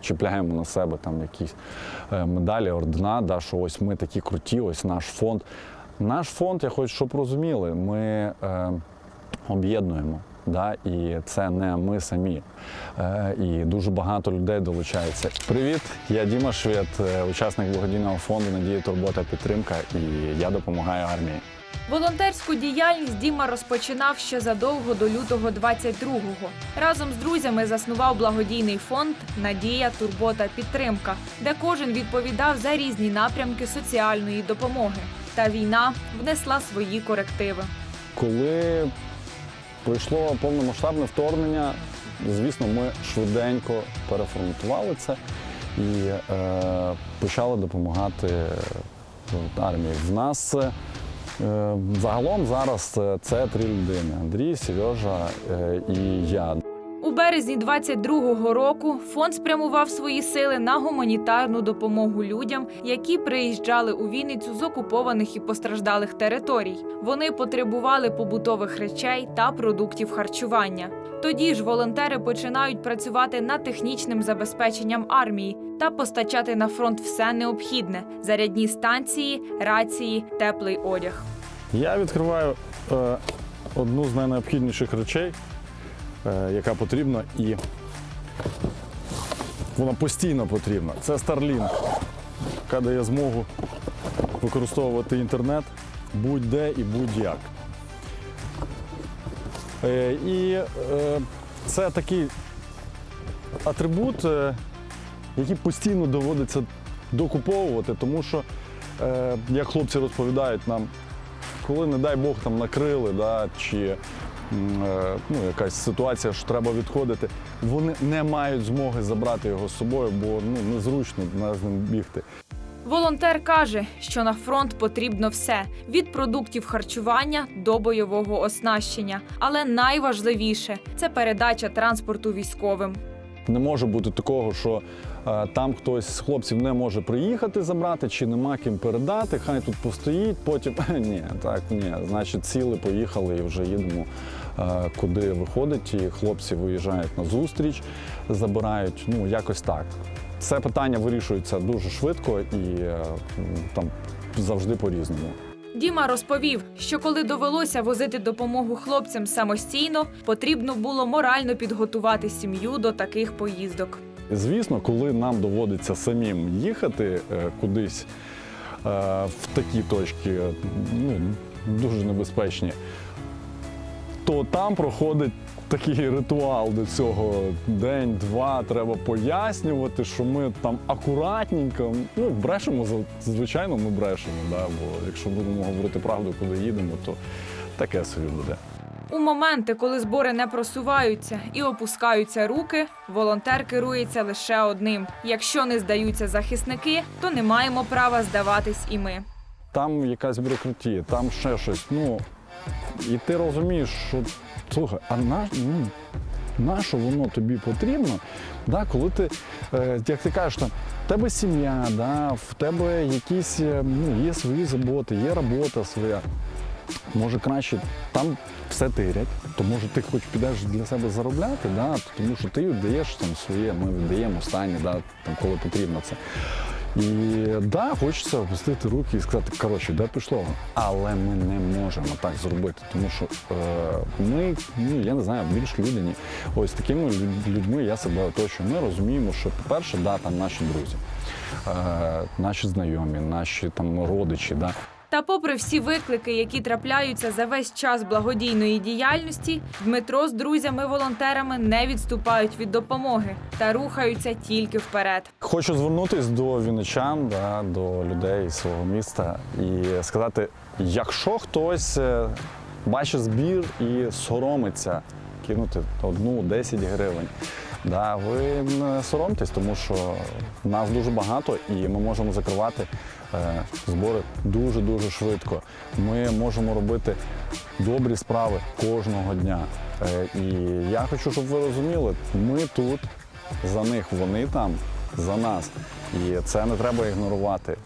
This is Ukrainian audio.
чіпляємо на себе там якісь е, медалі, ордена, да, що ось ми такі круті, ось наш фонд. Наш фонд, я хочу, щоб розуміли, ми е, об'єднуємо. Да, і це не ми самі. Е, і дуже багато людей долучається. Привіт, я Діма Швед, е, учасник благодійного фонду Надія Турбота Підтримка, і я допомагаю армії. Волонтерську діяльність Діма розпочинав ще задовго до лютого 22-го. Разом з друзями заснував благодійний фонд Надія, турбота, підтримка, де кожен відповідав за різні напрямки соціальної допомоги. Та війна внесла свої корективи. Коли прийшло повномасштабне вторгнення, звісно, ми швиденько переформатували це і е, почали допомагати е, армії. В нас е, загалом зараз е, це три людини: Андрій, Сережа е, і я. У березні 22-го року фонд спрямував свої сили на гуманітарну допомогу людям, які приїжджали у Вінницю з окупованих і постраждалих територій. Вони потребували побутових речей та продуктів харчування. Тоді ж волонтери починають працювати над технічним забезпеченням армії та постачати на фронт все необхідне: зарядні станції, рації, теплий одяг. Я відкриваю е, одну з найнеобхідніших речей, яка потрібна, і вона постійно потрібна. Це Starlink, яка дає змогу використовувати інтернет будь-де і будь-як. Е, і е, це такий атрибут, е, який постійно доводиться докуповувати, тому що, е, як хлопці розповідають нам, коли, не дай Бог, там накрили, да, чи е, ну, якась ситуація, що треба відходити, вони не мають змоги забрати його з собою, бо ну, незручно на з ним бігти. Волонтер каже, що на фронт потрібно все від продуктів харчування до бойового оснащення. Але найважливіше це передача транспорту військовим. Не може бути такого, що е, там хтось з хлопців не може приїхати забрати, чи нема ким передати, хай тут постоїть, потім ні, так ні. Значить, сіли, поїхали і вже їдемо е, куди виходить. І хлопці виїжджають на зустріч, забирають. Ну якось так. Це питання вирішується дуже швидко і е, там завжди по-різному. Діма розповів, що коли довелося возити допомогу хлопцям самостійно, потрібно було морально підготувати сім'ю до таких поїздок. Звісно, коли нам доводиться самим їхати е, кудись е, в такі точки, ну, дуже небезпечні, то там проходить такий ритуал до цього день-два. Треба пояснювати, що ми там акуратненько. Ну, брешемо, за- звичайно, ми брешемо. Да? Бо якщо будемо говорити правду, куди їдемо, то таке собі буде. У моменти, коли збори не просуваються і опускаються руки, волонтер керується лише одним: якщо не здаються захисники, то не маємо права здаватись і ми. там якась бюрократія, там ще щось. Ну, і ти розумієш, що слухай, а на, ну, на що воно тобі потрібно? Да, коли ти, е, як ти кажеш, там, в тебе сім'я, да, в тебе якісь е, ну, є свої заботи, є робота своя. Може краще там все тирять, то може ти хоч підеш для себе заробляти, да, тому що ти віддаєш там своє, ми віддаємо останнє, да, там, коли потрібно це. І да, хочеться опустити руки і сказати, коротше, де пішло. Але ми не можемо так зробити, тому що е, ми, ну я не знаю, більш людяні. Ось такими людьми я себе оточую. Ми розуміємо, що, по-перше, да, там наші друзі, е, наші знайомі, наші там родичі. Да. Та, попри всі виклики, які трапляються за весь час благодійної діяльності, Дмитро з друзями-волонтерами не відступають від допомоги та рухаються тільки вперед. Хочу звернутися до вінничан, да, до людей свого міста і сказати: якщо хтось е, бачить збір і соромиться кинути одну 10 гривень, да, ви не соромтесь, тому що нас дуже багато і ми можемо закривати е, збори дуже-дуже швидко. Ми можемо робити добрі справи кожного дня. Е, і я хочу, щоб ви розуміли, ми тут за них, вони там за нас. І це не треба ігнорувати.